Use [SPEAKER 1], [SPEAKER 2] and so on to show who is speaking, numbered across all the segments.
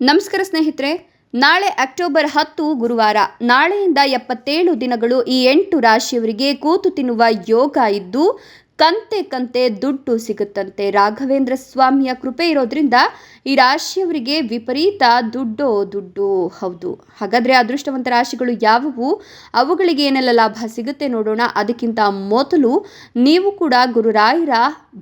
[SPEAKER 1] ನಮಸ್ಕಾರ ಸ್ನೇಹಿತರೆ, ನಾಳೆ ಅಕ್ಟೋಬರ್ ಹತ್ತು ಗುರುವಾರ, ನಾಳೆಯಿಂದ ಎಪ್ಪತ್ತೇಳು ದಿನಗಳು ಈ ಎಂಟು ರಾಶಿಯವರಿಗೆ ಕೂತು ತಿನ್ನುವ ಯೋಗ ಇದ್ದು ಕಂತೆ ಕಂತೆ ದುಡ್ಡು ಸಿಗುತ್ತಂತೆ. ರಾಘವೇಂದ್ರ ಸ್ವಾಮಿಯ ಕೃಪೆ ಇರೋದ್ರಿಂದ ಈ ರಾಶಿಯವರಿಗೆ ವಿಪರೀತ ದುಡ್ಡು ದುಡ್ಡು. ಹೌದು. ಹಾಗಾದರೆ ಅದೃಷ್ಟವಂತ ರಾಶಿಗಳು ಯಾವುವು? ಅವುಗಳಿಗೆ ಏನೆಲ್ಲ ಲಾಭ ಸಿಗುತ್ತೆ ನೋಡೋಣ. ಅದಕ್ಕಿಂತ ಮೊದಲು ನೀವು ಕೂಡ ಗುರುರಾಯರ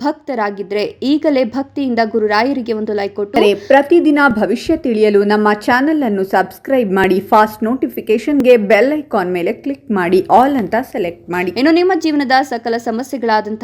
[SPEAKER 1] ಭಕ್ತರಾಗಿದ್ರೆ ಈಗಲೇ ಭಕ್ತಿಯಿಂದ ಗುರುರಾಯರಿಗೆ ಒಂದು ಲೈಕ್
[SPEAKER 2] ಕೊಟ್ಟರೆ ಪ್ರತಿದಿನ ಭವಿಷ್ಯ ತಿಳಿಯಲು ನಮ್ಮ ಚಾನೆಲ್ ಅನ್ನು ಸಬ್ಸ್ಕ್ರೈಬ್ ಮಾಡಿ ಫಾಸ್ಟ್ ನೋಟಿಫಿಕೇಶನ್ಗೆ ಬೆಲ್ ಐಕಾನ್ ಮೇಲೆ ಕ್ಲಿಕ್ ಮಾಡಿ ಆಲ್ ಅಂತ ಸೆಲೆಕ್ಟ್ ಮಾಡಿ.
[SPEAKER 1] ಇನ್ನು ನಿಮ್ಮ ಜೀವನದ ಸಕಲ ಸಮಸ್ಯೆಗಳಾದಂತಹ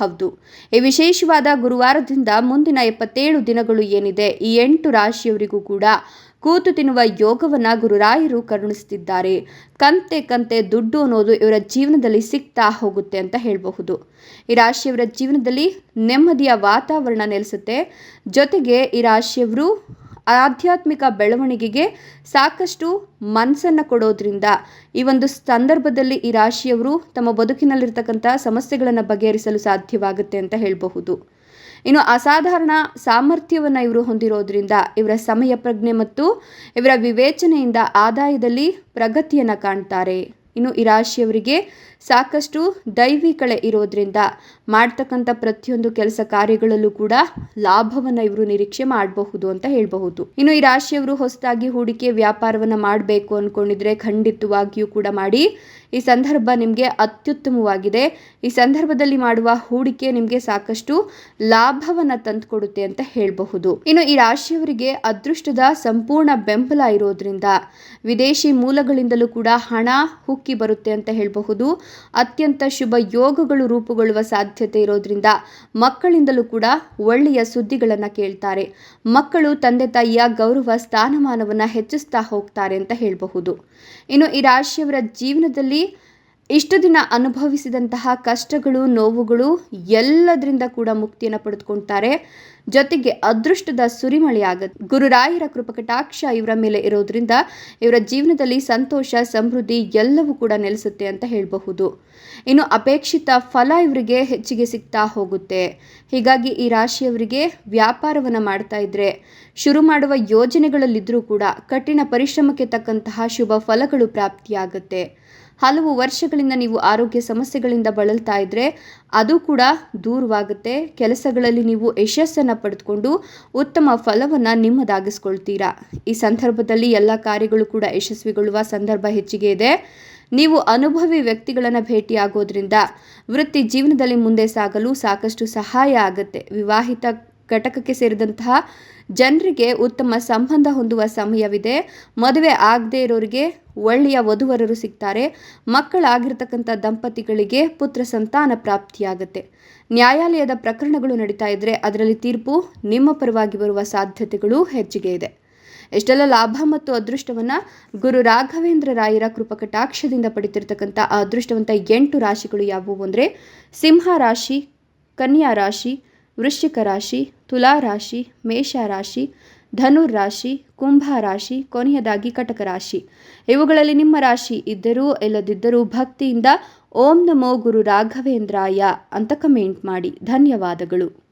[SPEAKER 1] ಹೌದು. ಈ ವಿಶೇಷವಾದ ಗುರುವಾರದಿಂದ ಮುಂದಿನ ಎಪ್ಪತ್ತೇಳು ದಿನಗಳು ಏನಿದೆ, ಈ ಎಂಟು ರಾಶಿಯವರಿಗೂ ಕೂಡ ಕೂತು ತಿನ್ನುವ ಯೋಗವನ್ನ ಗುರುರಾಯರು ಕರುಣಿಸುತ್ತಿದ್ದಾರೆ. ಕಂತೆ ಕಂತೆ ದುಡ್ಡು ಅನ್ನೋದು ಇವರ ಜೀವನದಲ್ಲಿ ಸಿಗ್ತಾ ಹೋಗುತ್ತೆ ಅಂತ ಹೇಳಬಹುದು. ಈ ರಾಶಿಯವರ ಜೀವನದಲ್ಲಿ ನೆಮ್ಮದಿಯ ವಾತಾವರಣ ನೆಲೆಸುತ್ತೆ. ಜೊತೆಗೆ ಈ ರಾಶಿಯವರು ಆಧ್ಯಾತ್ಮಿಕ ಬೆಳವಣಿಗೆಗೆ ಸಾಕಷ್ಟು ಮನಸ್ಸನ್ನು ಕೊಡೋದ್ರಿಂದ ಈ ಒಂದು ಸಂದರ್ಭದಲ್ಲಿ ಈ ರಾಶಿಯವರು ತಮ್ಮ ಬದುಕಿನಲ್ಲಿರ್ತಕ್ಕಂಥ ಸಮಸ್ಯೆಗಳನ್ನು ಬಗೆಹರಿಸಲು ಸಾಧ್ಯವಾಗುತ್ತೆ ಅಂತ ಹೇಳಬಹುದು. ಇನ್ನು ಅಸಾಧಾರಣ ಸಾಮರ್ಥ್ಯವನ್ನು ಇವರು ಹೊಂದಿರೋದ್ರಿಂದ ಇವರ ಸಮಯ ಪ್ರಜ್ಞೆ ಮತ್ತು ಇವರ ವಿವೇಚನೆಯಿಂದ ಆದಾಯದಲ್ಲಿ ಪ್ರಗತಿಯನ್ನು ಕಾಣ್ತಾರೆ. ಇನ್ನು ಈ ರಾಶಿಯವರಿಗೆ ಸಾಕಷ್ಟು ದೈವಿ ಕಳೆ ಇರೋದ್ರಿಂದ ಮಾಡ್ತಕ್ಕಂಥ ಪ್ರತಿಯೊಂದು ಕೆಲಸ ಕಾರ್ಯಗಳಲ್ಲೂ ಕೂಡ ಲಾಭವನ್ನು ಇವರು ನಿರೀಕ್ಷೆ ಮಾಡಬಹುದು ಅಂತ ಹೇಳಬಹುದು. ಇನ್ನು ಈ ರಾಶಿಯವರು ಹೊಸದಾಗಿ ಹೂಡಿಕೆ ವ್ಯಾಪಾರವನ್ನು ಮಾಡಬೇಕು ಅಂದ್ಕೊಂಡಿದ್ರೆ ಖಂಡಿತವಾಗಿಯೂ ಕೂಡ ಮಾಡಿ. ಈ ಸಂದರ್ಭ ನಿಮಗೆ ಅತ್ಯುತ್ತಮವಾಗಿದೆ. ಈ ಸಂದರ್ಭದಲ್ಲಿ ಮಾಡುವ ಹೂಡಿಕೆ ನಿಮಗೆ ಸಾಕಷ್ಟು ಲಾಭವನ್ನು ತಂದುಕೊಡುತ್ತೆ ಅಂತ ಹೇಳಬಹುದು. ಇನ್ನು ಈ ರಾಶಿಯವರಿಗೆ ಅದೃಷ್ಟದ ಸಂಪೂರ್ಣ ಬೆಂಬಲ ಇರೋದ್ರಿಂದ ವಿದೇಶಿ ಮೂಲಗಳಿಂದಲೂ ಕೂಡ ಹಣ ಹುಕ್ಕಿ ಬರುತ್ತೆ ಅಂತ ಹೇಳಬಹುದು. ಅತ್ಯಂತ ಶುಭ ಯೋಗಗಳು ರೂಪುಗೊಳ್ಳುವ ಸಾಧ್ಯತೆ ಇರೋದ್ರಿಂದ ಮಕ್ಕಳಿಂದಲೂ ಕೂಡ ಒಳ್ಳೆಯ ಸುದ್ದಿಗಳನ್ನು ಕೇಳ್ತಾರೆ. ಮಕ್ಕಳು ತಂದೆ ತಾಯಿಯ ಗೌರವ, ಸ್ಥಾನಮಾನವನ್ನು ಹೆಚ್ಚಿಸ್ತಾ ಹೋಗ್ತಾರೆ ಅಂತ ಹೇಳಬಹುದು. ಇನ್ನು ಈ ರಾಶಿಯವರ ಜೀವನದಲ್ಲಿ ಇಷ್ಟು ದಿನ ಅನುಭವಿಸಿದಂತಹ ಕಷ್ಟಗಳು, ನೋವುಗಳು ಎಲ್ಲದರಿಂದ ಕೂಡ ಮುಕ್ತಿಯನ್ನು ಪಡೆದುಕೊಳ್ತಾರೆ ಜೊತೆಗೆ ಅದೃಷ್ಟದ ಸುರಿಮಳೆ ಆಗುತ್ತೆ. ಗುರುರಾಯರ ಕೃಪಕಟಾಕ್ಷ ಇವರ ಮೇಲೆ ಇರೋದ್ರಿಂದ ಇವರ ಜೀವನದಲ್ಲಿ ಸಂತೋಷ, ಸಮೃದ್ಧಿ ಎಲ್ಲವೂ ಕೂಡ ನೆಲೆಸುತ್ತೆ ಅಂತ ಹೇಳಬಹುದು. ಇನ್ನು ಅಪೇಕ್ಷಿತ ಫಲ ಇವರಿಗೆ ಹೆಚ್ಚಿಗೆ ಸಿಗ್ತಾ ಹೋಗುತ್ತೆ. ಹೀಗಾಗಿ ಈ ರಾಶಿಯವರಿಗೆ ವ್ಯಾಪಾರವನ್ನು ಮಾಡ್ತಾ ಇದ್ರೆ, ಶುರು ಮಾಡುವ ಯೋಜನೆಗಳಲ್ಲಿದ್ದರೂ ಕೂಡ ಕಠಿಣ ಪರಿಶ್ರಮಕ್ಕೆ ತಕ್ಕಂತಹ ಶುಭ ಫಲಗಳು ಪ್ರಾಪ್ತಿಯಾಗುತ್ತೆ. ಹಲವು ವರ್ಷಗಳಿಂದ ನೀವು ಆರೋಗ್ಯ ಸಮಸ್ಯೆಗಳಿಂದ ಬಳಲ್ತಾ ಇದ್ದರೆ ಅದು ಕೂಡ ದೂರವಾಗುತ್ತೆ. ಕೆಲಸಗಳಲ್ಲಿ ನೀವು ಯಶಸ್ಸನ್ನು ಪಡೆದುಕೊಂಡು ಉತ್ತಮ ಫಲವನ್ನು ನಿಮ್ಮದಾಗಿಸ್ಕೊಳ್ತೀರಾ. ಈ ಸಂದರ್ಭದಲ್ಲಿ ಎಲ್ಲ ಕಾರ್ಯಗಳು ಕೂಡ ಯಶಸ್ವಿಗೊಳ್ಳುವ ಸಂದರ್ಭ ಹೆಚ್ಚಿಗೆ ಇದೆ. ನೀವು ಅನುಭವಿ ವ್ಯಕ್ತಿಗಳನ್ನು ಭೇಟಿಯಾಗೋದ್ರಿಂದ ವೃತ್ತಿ ಜೀವನದಲ್ಲಿ ಮುಂದೆ ಸಾಗಲು ಸಾಕಷ್ಟು ಸಹಾಯ ಆಗುತ್ತೆ. ವಿವಾಹಿತ ಘಟಕಕ್ಕೆ ಸೇರಿದಂತಹ ಜನರಿಗೆ ಉತ್ತಮ ಸಂಬಂಧ ಹೊಂದುವ ಸಮಯವಿದೆ. ಮದುವೆ ಆಗದೇ ಇರೋರಿಗೆ ಒಳ್ಳೆಯ ವಧುವರರು ಸಿಗ್ತಾರೆ. ಮಕ್ಕಳಾಗಿರ್ತಕ್ಕಂಥ ದಂಪತಿಗಳಿಗೆ ಪುತ್ರ ಸಂತಾನ ಪ್ರಾಪ್ತಿಯಾಗುತ್ತೆ. ನ್ಯಾಯಾಲಯದ ಪ್ರಕರಣಗಳು ನಡೀತಾ ಇದ್ದರೆ ಅದರಲ್ಲಿ ತೀರ್ಪು ನಿಮ್ಮ ಪರವಾಗಿ ಬರುವ ಸಾಧ್ಯತೆಗಳು ಹೆಚ್ಚಿಗೆ ಇದೆ. ಎಷ್ಟೆಲ್ಲ ಲಾಭ ಮತ್ತು ಅದೃಷ್ಟವನ್ನು ಗುರು ರಾಘವೇಂದ್ರ ರಾಯರ ಕೃಪಕಟಾಕ್ಷದಿಂದ ಪಡಿತಿರ್ತಕ್ಕಂಥ ಅದೃಷ್ಟವಂತ ಎಂಟು ರಾಶಿಗಳು ಯಾವುವು ಅಂದರೆ ಸಿಂಹ ರಾಶಿ, ಕನ್ಯಾ ರಾಶಿ ವೃಶ್ಚಿಕ ರಾಶಿ, ತುಲಾ ರಾಶಿ, ಮೇಷ ರಾಶಿ, ಧನುರ್ ರಾಶಿ, ಕುಂಭ ರಾಶಿ, ಕೊನೆಯದಾಗಿ ಕಟಕ ರಾಶಿ. ಇವುಗಳಲ್ಲಿ ನಿಮ್ಮ ರಾಶಿ ಇದ್ದರೂ ಇಲ್ಲದಿದ್ದರೂ ಭಕ್ತಿಯಿಂದ ಓಂ ನಮೋ ಗುರು ರಾಘವೇಂದ್ರಾಯ ಅಂತ ಕಮೆಂಟ್ ಮಾಡಿ. ಧನ್ಯವಾದಗಳು.